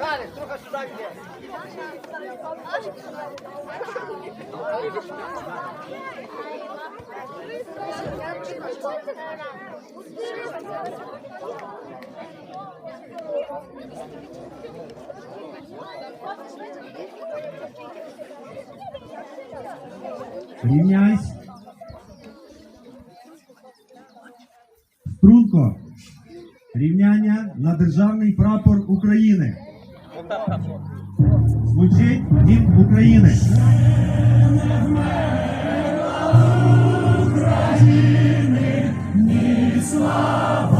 Галик, трохи сюди йде. Рівняйсь. Струнко. Рівняння на державний прапор України. Звучить гімн України. Доброго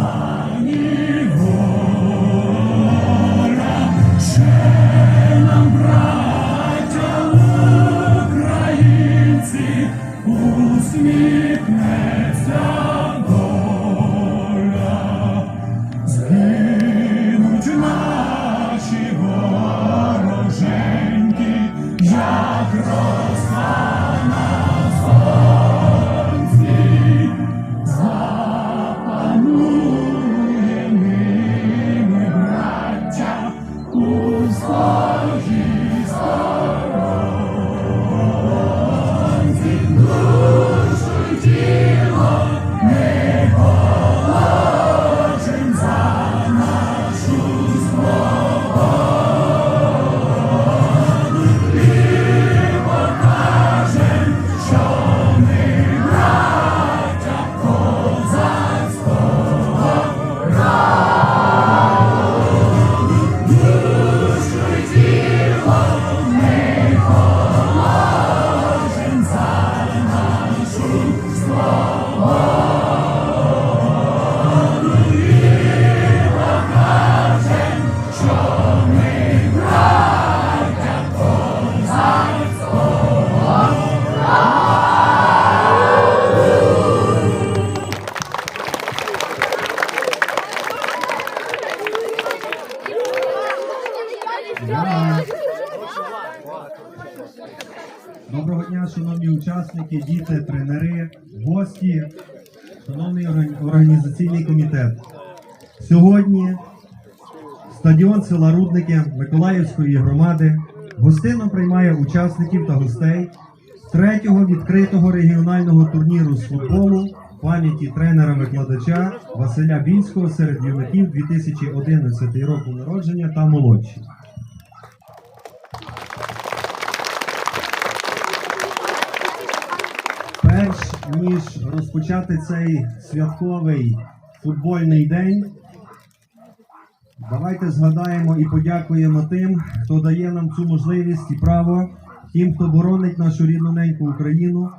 учасники, діти, тренери, гості, шановний організаційний комітет. Сьогодні стадіон села Рудники Миколаївської громади гостинно приймає учасників та гостей третього відкритого регіонального турніру з футболу пам'яті тренера-викладача Василя Бінського серед юнаків 2011 року народження та молодші. Ніж розпочати цей святковий футбольний день, давайте згадаємо і подякуємо тим, хто дає нам цю можливість і право, тим, хто боронить нашу рідну неньку Україну,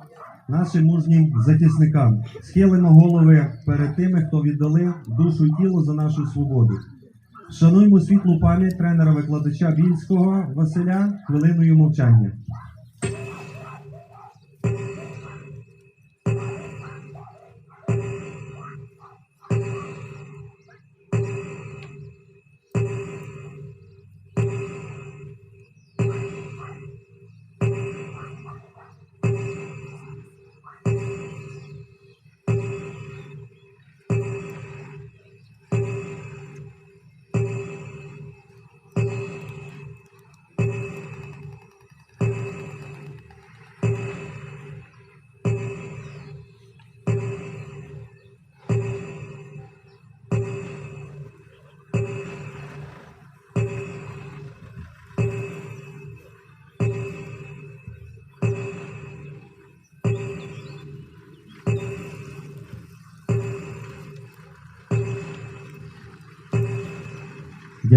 нашим мужнім захисникам. Схилимо голови перед тими, хто віддали душу і тіло за нашу свободу. Шануймо світлу пам'ять тренера-викладача Більського Василя хвилиною мовчання.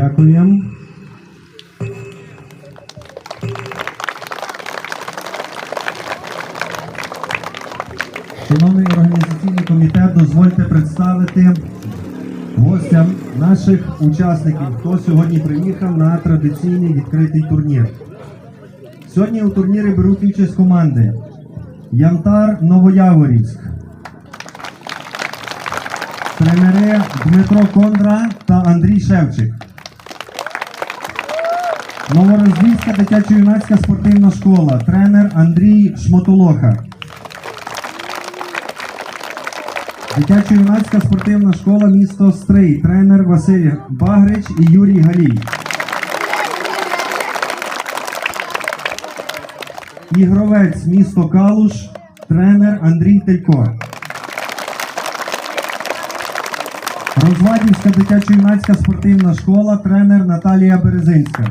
Дякуємо. Шановний організаційний комітет, дозвольте представити гостям наших учасників, хто сьогодні приїхав на традиційний відкритий турнір. Сьогодні у турнірі беруть участь команди Янтар Новояворівськ, тренери Дмитро Кондра та Андрій Шевчик. Новороздільська дитячо-юнацька спортивна школа. Тренер Андрій Шмотолоха. Дитячо-юнацька спортивна школа місто Стрий. Тренер Василь Багрич і Юрій Галій. Ігровець місто Калуш. Тренер Андрій Телько. Розвадівська дитячо-юнацька спортивна школа. Тренер Наталія Березинська.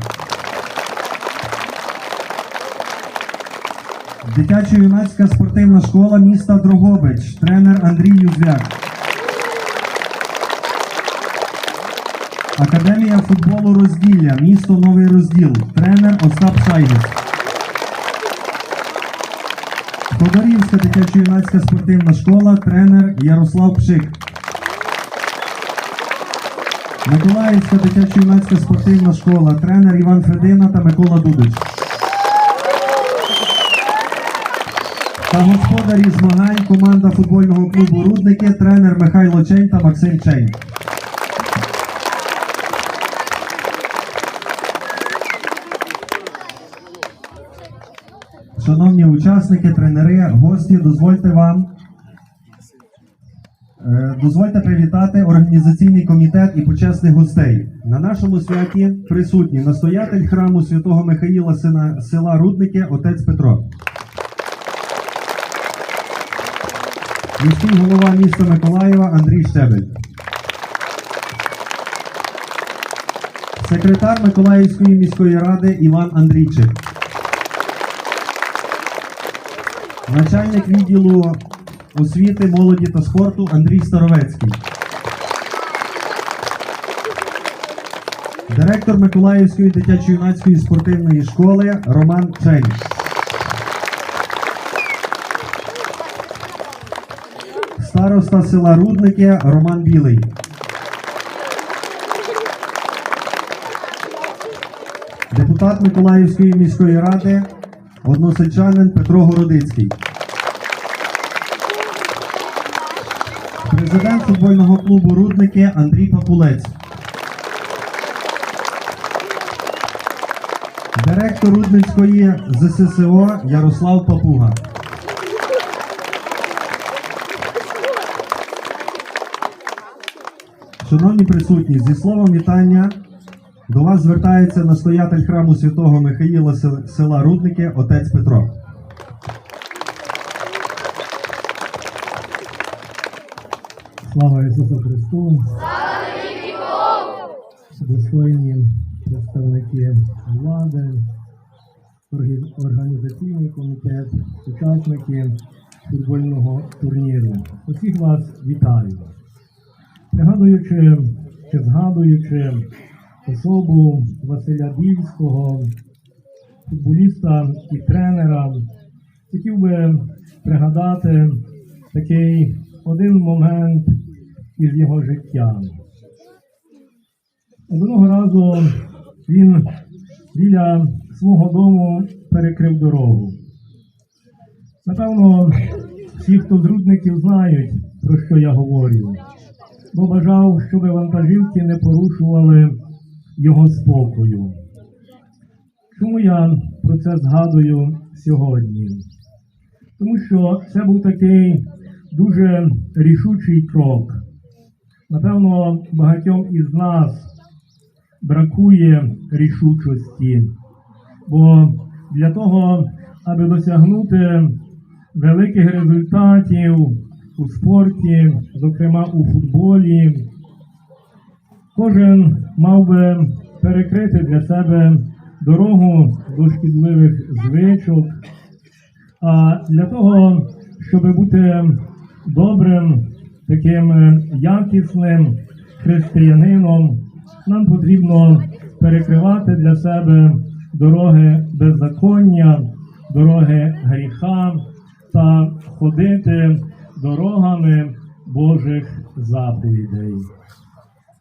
Дитячо-юнацька спортивна школа міста Дрогобич. Тренер Андрій Юзвяк. Академія футболу розділля. Місто Новий Розділ. Тренер Остап Шайгес. Ходорівська дитячо-юнацька спортивна школа. Тренер Ярослав Пшик. Миколаївська дитячо-юнацька спортивна школа. Тренер Іван Фредина та Микола Дудич. Та господарі змагань команда футбольного клубу Рудники, тренер Михайло Чень та Максим Чень. Шановні учасники, тренери, гості, дозвольте вам. е, Дозвольте привітати організаційний комітет і почесних гостей. На нашому святі присутні настоятель храму святого Михаїла села Рудники, отець Петро. Міський голова міста Миколаєва Андрій Щебель. Секретар Миколаївської міської ради Іван Андрійчик. Начальник відділу освіти, молоді та спорту Андрій Старовецький. Директор Миколаївської дитячо-юнацької спортивної школи Роман Чень. Староста села Рудники Роман Білий. Депутат Миколаївської міської ради односельчанин Петро Городицький. Президент футбольного клубу Рудники Андрій Папулець. Директор Рудницької ЗССО Ярослав Папуга. Шановні присутні, зі словом вітання до вас звертається настоятель храму святого Михаїла села Рудники, отець Петро. Слава Ісусу Христу! Достойні представники влади, організаційний комітет, учасники футбольного турніру. Усіх вас вітаю. Пригадуючи чи згадуючи особу Василя Більського, футболіста і тренера, хотів би пригадати такий один момент із його життя. Одного разу він біля свого дому перекрив дорогу. Напевно, всі, хто з рудників, знають, про що я говорю, бо бажав, щоб вантажівки не порушували його спокою. Чому я про це згадую сьогодні? Тому що це був такий дуже рішучий крок. Напевно, багатьом із нас бракує рішучості, бо для того, аби досягнути великих результатів у спорті, зокрема у футболі, кожен мав би перекрити для себе дорогу до шкідливих звичок. А для того, щоб бути добрим, таким е, якісним християнином, нам потрібно перекривати для себе дороги беззаконня, дороги гріха та ходити дорогами Божих заповідей.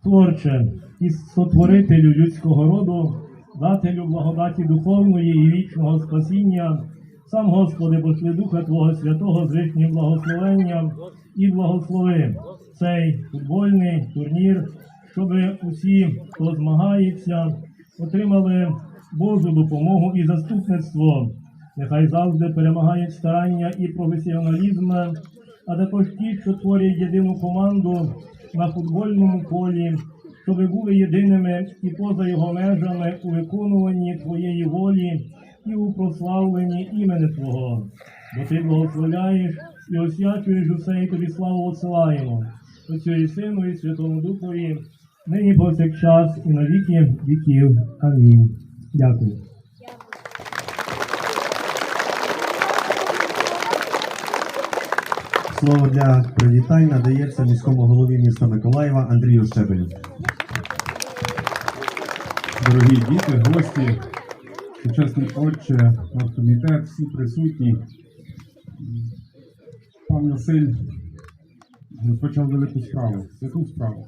Творче і сотворителю людського роду, дателю благодаті духовної і вічного спасіння, Сам Господи, пошли Духа Твого Святого з лишнім благословенням і благослови цей футбольний турнір, щоб усі, хто змагається, отримали Божу допомогу і заступництво. Нехай завжди перемагають старання і професіоналізм, а також ті, що творять єдину команду на футбольному полі, щоб були єдиними і поза його межами у виконуванні Твоєї волі і у прославленні імени Твого. Бо Ти благословляєш і освячуєш усе, і тобі славу осилаємо. Отцю і Сину, і Святому Духові, нині повсякчас і на віки віків. Амінь. Дякую. Слово для привітань надається міському голові міста Миколаєва Андрію Щебелю. Дорогі діти, гості, сучасний отче, оргкомітет, всі присутні. Пан Василь розпочав велику справу, святу справу.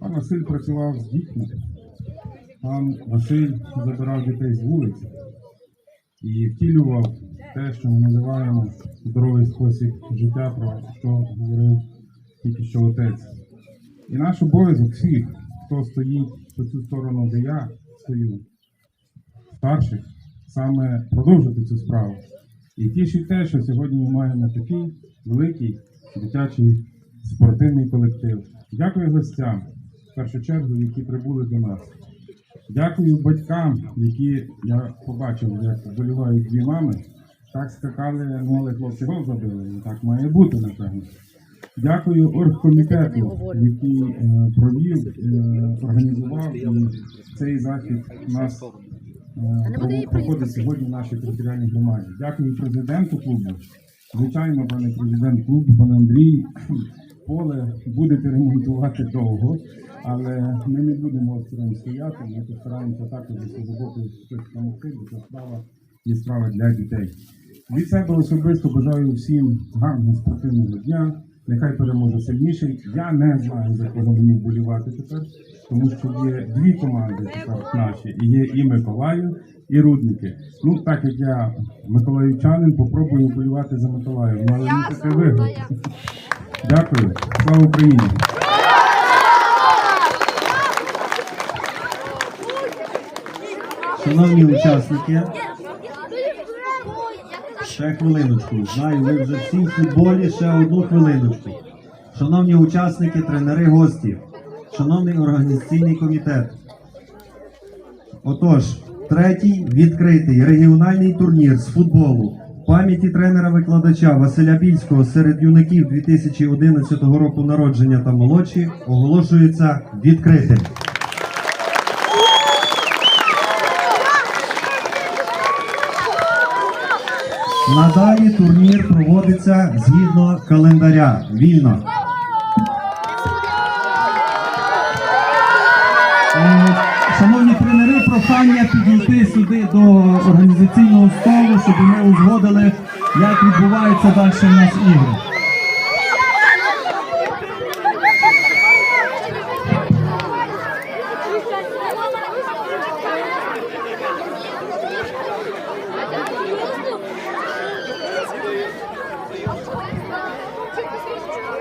Пан Василь працював з дітьми. Пан Василь забирав дітей з вулиці і втілював те, що ми називаємо здоровий спосіб життя, про що говорив тільки що отець. І наш обов'язок всіх, хто стоїть по цю сторону, де я стою, старших, саме продовжити цю справу. І тішить те, що сьогодні ми маємо такий великий дитячий спортивний колектив. Дякую гостям, в першу чергу, які прибули до нас. Дякую батькам, які я побачив, як вболівають дві мами. Так скакали, ну але хлопці гол забили. І так має бути, напевно. Дякую оргкомітету, який е, провів, е, організував і цей захід нас е, проходить сьогодні в нашій територіальній громаді. Дякую президенту клубу. Звичайно, пане президент клубу, пане Андрій, поле будете ремонтувати довго, але ми не будемо осторонь стояти. Ми постараємося також зі свого боку щось допомогти, бо це справа є справа для дітей. Від себе особисто бажаю всім гарного спортивного дня. Нехай переможе сильніший. Я не знаю, за кого мені вболівати тепер, тому що є дві команди тепер наші. І є і Миколаїв, і Рудники. Ну, так як я миколаївчанин, попробую вболівати за Миколаїв. Ну, але мусите виграти. Дякую. Слава Україні! Шановні учасники, ще хвилиночку. Знаю, ви вже всі в футболі, ще одну хвилиночку. Шановні учасники, тренери, гості, шановний організаційний комітет. Отож, третій відкритий регіональний турнір з футболу пам'яті тренера-викладача Василя Більського серед юнаків 2011 року народження та молодші оголошується відкритим. Надалі турнір проводиться згідно календаря вільно. Е, Шановні тренери, прохання підійти сюди до організаційного столу, щоб ми узгодили, як відбуваються далі в нас ігри.